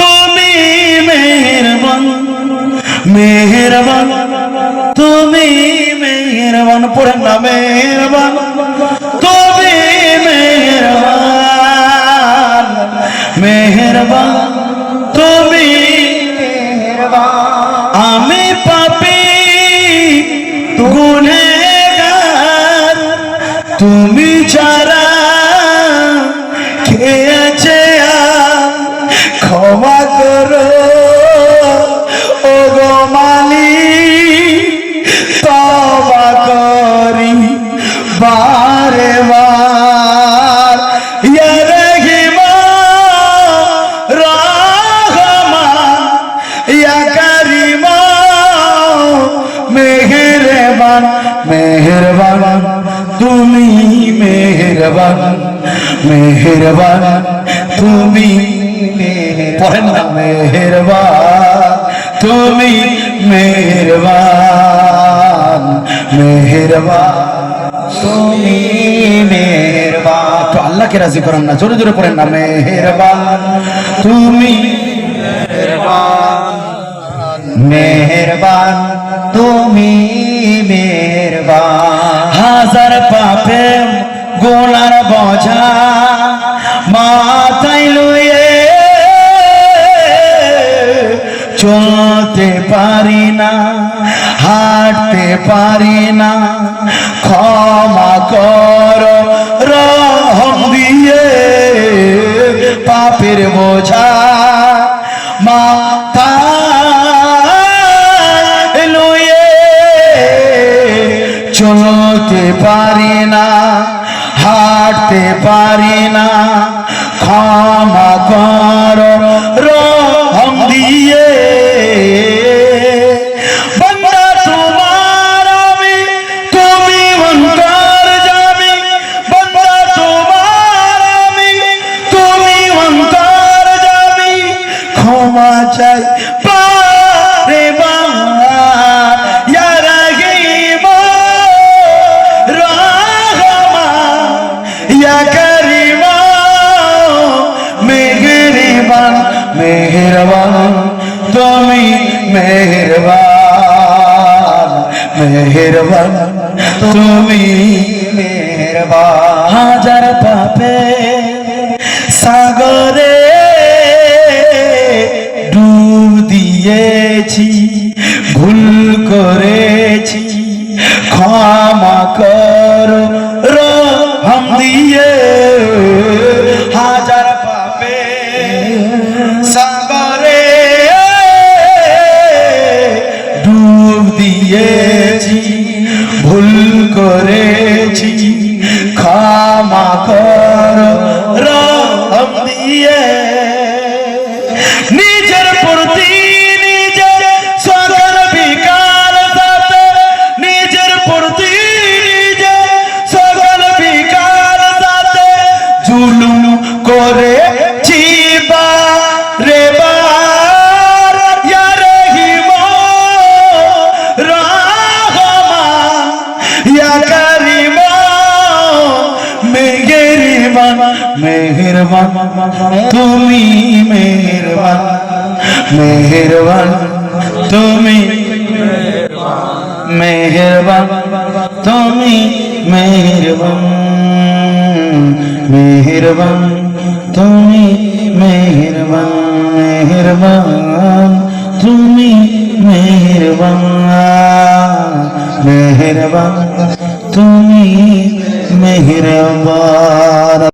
তুমি মেহরবান মেহরবান। তুমি মেহরবান পড়েন না মেহরবান। তুমি মেহরবান মেহেরবান। মেহেরবান মেহেরবান, তুমি পড়েন না, মেহেরবান, তুমি মেহেরবান মেহেরবান, তুমি মেহেরবান। তো আল্লাহকে রাজি করেন না, জোরে জোরে পড়েন না, মেহেরবান, তুমি মেহেরবান, তুমি চলতে পারি না, হাঁটতে পারি না। ক্ষমা কর, রহম দিয়ে পাপের বোঝা মাথা লুয়ে চলতে পারি না, হাঁটতে পারি না। ক্ষমা কর চাই। পারে মেহরবান তুমি মেহরবান মেহরবান তুমি মেহেরবান। হাজার পাপে সাগরে সাগরে ডুব দিয়েছি ভুল করেছি ক্ষমা কর মেহেরবান তুমি মেহেরবান মেহেরবান তুমি মেহেরবান তুমি মেহেরবান মেহেরবান তুমি মেহেরবান মেহেরবান তুমি মেহেরবান মেহেরবান, তুমি